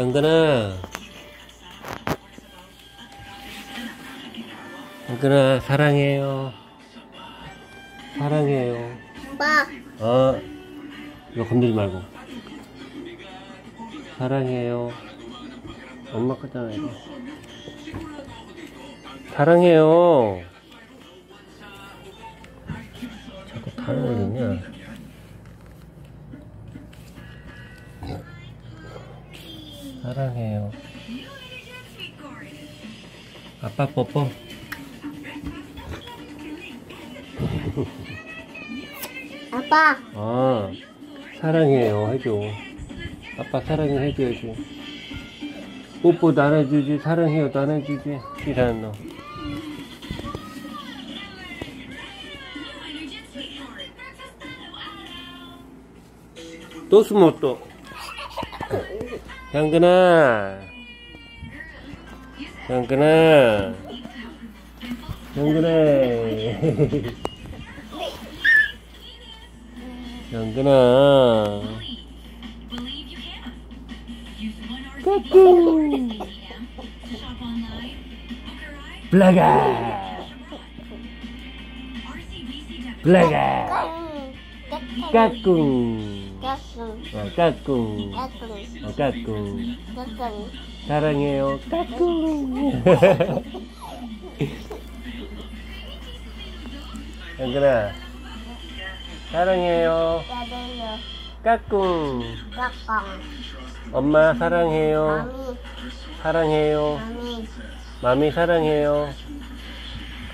영근아. 영근아 사랑해요. 사랑해요. 아빠, 어 이거 건들지 말고. 사랑해요. 엄마 거잖아 이거. 사랑해요. 자꾸 다른 걸리냐 사랑해요. 아빠 뽀뽀. 아빠, 아 사랑해요 해줘. 아빠 사랑해 해줘야지 해주지 사랑해요도 안 해주지. 이라는 너. 또 숨어 또 Yang kena. Yang kena. Yang kena. Yang kena. kaku Belaga. Belaga. Kakung. 까꿍 블라가 블라가 까꿍, 까꿍 까꿍, 어, 까꿍 까꿍, 어, 까꿍 까꿍. 사랑해요. 까꿍 양근아 사랑해요. 까꿍요, 까꿍 까꿍. 엄마 사랑해요. 마미, 사랑해요. 마미. 마미 사랑해요.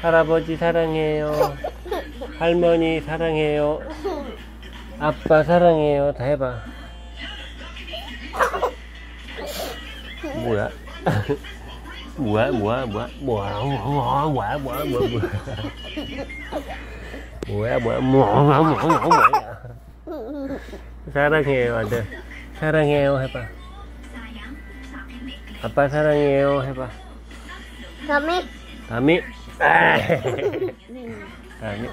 할아버지 사랑해요. 할머니 사랑해요 아빠 사랑해요 다 해봐 뭐야 뭐야 뭐야 뭐야 뭐야 뭐야 뭐야 뭐야 뭐야 뭐야 뭐야 뭐야 뭐야 뭐야 뭐야 사랑해요 아들 사랑해요 해봐 아빠 사랑해요 해봐 마미, 다미 다미